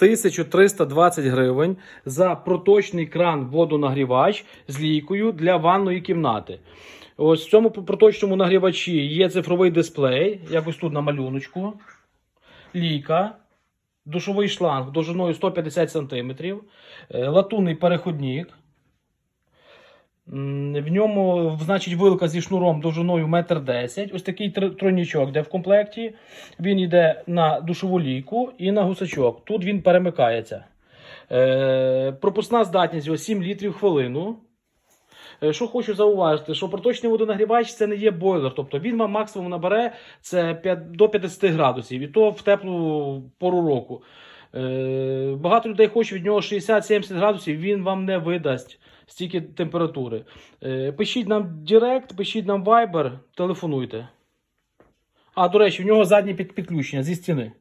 1320 гривень за проточний кран водонагрівач з лійкою для ванної кімнати. Ось в цьому проточному нагрівачі є цифровий дисплей, якось тут на малюночку. Лійка, душовий шланг довжиною 150 см, латунний переходник. В ньому, значить, вилка зі шнуром довжиною 1,10 м. Ось такий тр- тройнічок, де в комплекті. Він йде на душову лійку і на гусачок. Тут він перемикається. Е, пропускна здатність його 7 літрів хвилину. Е, Що хочу зауважити, що проточний водонагрівач це не є бойлер, тобто він вам максимум набере це 5, до 50 градусів, і то в теплу пору року. Е, Багато людей хочуть від нього 60-70 градусів, він вам не видасть стільки температури. Е, Пишіть нам Директ, пишіть нам Viber, телефонуйте. А, до речі, в нього заднє підключення зі стіни.